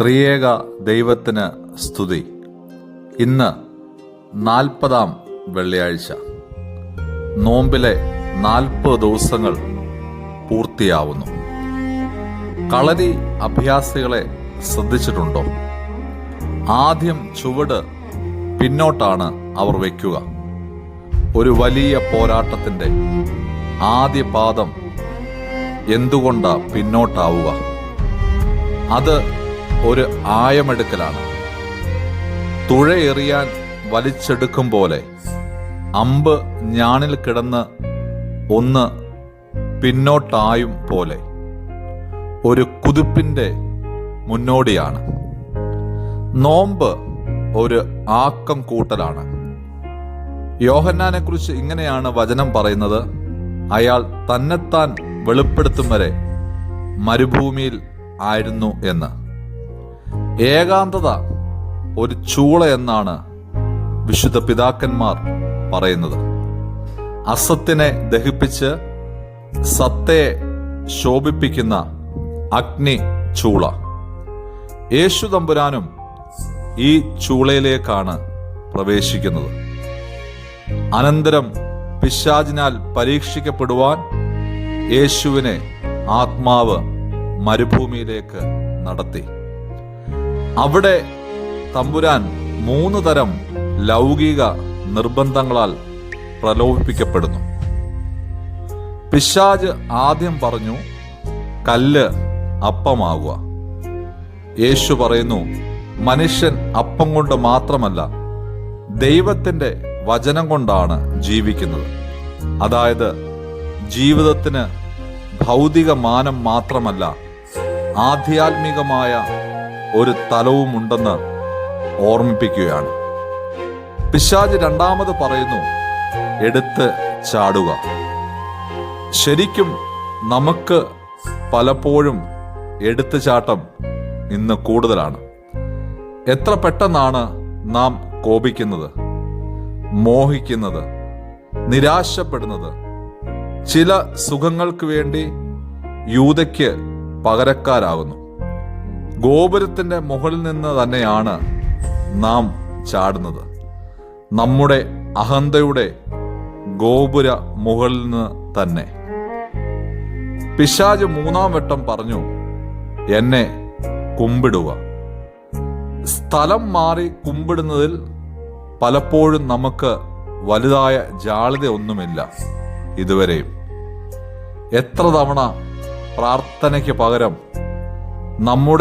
ത്രിയേക ദൈവത്തിന് സ്തുതി. ഇന്ന് നാൽപ്പതാം വെള്ളിയാഴ്ച. നോമ്പിലെ നാൽപ്പത് ദിവസങ്ങൾ പൂർത്തിയാവുന്നു. കളരി അഭ്യാസികളെ ശ്രദ്ധിച്ചിട്ടുണ്ടോ? ആദ്യം ചുവട് പിന്നോട്ടാണ് അവർ വയ്ക്കുക ഒരു വലിയ പോരാട്ടത്തിന്റെ ആദ്യ പാദം എന്തുകൊണ്ടാ പിന്നോട്ടാവുക? അത് ഒരു ആയമെടുക്കലാണ്. തുഴയെറിയാൻ വലിച്ചെടുക്കും പോലെ അമ്പ് ഞാണിൽ കിടന്ന് ഒന്ന് പിന്നോട്ടായും പോലെ. ഒരു കുതിപ്പിന്റെ മുന്നോടിയാണ്. നോമ്പ് ഒരു ആക്കം കൂട്ടലാണ്. യോഹന്നാനെ കുറിച്ച് ഇങ്ങനെയാണ് വചനം പറയുന്നത്. അയാൾ തന്നെത്താൻ വെളിപ്പെടുത്തും വരെ മരുഭൂമിയിൽ ആയിരുന്നു എന്ന്. ഏകാന്തത ഒരു ചൂള എന്നാണ് വിശുദ്ധ പിതാക്കന്മാർ പറയുന്നത്. അസത്തിനെ ദഹിപ്പിച്ച് സത്തെ ശോഭിപ്പിക്കുന്ന അഗ്നി ചൂള. യേശു തമ്പുരാനും ഈ ചൂളയിലേക്കാണ് പ്രവേശിക്കുന്നത്. അനന്തരം പിശാചിനാൽ പരീക്ഷിക്കപ്പെടുവാൻ യേശുവിനെ ആത്മാവ് മരുഭൂമിയിലേക്ക് നടത്തി. അവിടെ തമ്പുരാൻ മൂന്ന് തരം ലൗകിക നിർബന്ധങ്ങളാൽ പ്രലോഭിപ്പിക്കപ്പെടുന്നു. പിശാജ് ആദ്യം പറഞ്ഞു കല്ല് അപ്പമാകുക. യേശു പറയുന്നു മനുഷ്യൻ അപ്പം കൊണ്ട് മാത്രമല്ല ദൈവത്തിന്റെ വചനം കൊണ്ടാണ് ജീവിക്കുന്നത്. അതായത് ജീവിതത്തിന് ഭൗതിക മാനം മാത്രമല്ല ആധ്യാത്മികമായ ഒരു തലവുമുണ്ടെന്ന് ഓർമ്മിപ്പിക്കുകയാണ്. പിശാജ് രണ്ടാമത് പറയുന്നു എടുത്ത് ചാടുക. ശരിക്കും നമുക്ക് പലപ്പോഴും എടുത്തുചാട്ടം ഇന്ന് കൂടുതലാണ്. എത്ര പെട്ടെന്നാണ് നാം കോപിക്കുന്നത് മോഹിക്കുന്നത് നിരാശപ്പെടുന്നത്. ചില സുഖങ്ങൾക്ക് വേണ്ടി യൂതയ്ക്ക് പകരക്കാരാകുന്നു. ഗോപുരത്തിന്റെ മുകളിൽ നിന്ന് തന്നെയാണ് നാം ചാടുന്നത്. നമ്മുടെ അഹന്തയുടെ ഗോപുര മുകളിൽ നിന്ന് തന്നെ. പിശാജ് മൂന്നാം വട്ടം പറഞ്ഞു എന്നെ കുമ്പിടുക. സ്ഥലം മാറി കുമ്പിടുന്നതിൽ പലപ്പോഴും നമുക്ക് വലുതായ ജാളിത ഒന്നുമില്ല ഇതുവരെയും. എത്ര തവണ പ്രാർത്ഥനയ്ക്ക് പകരം നമ്മുടെ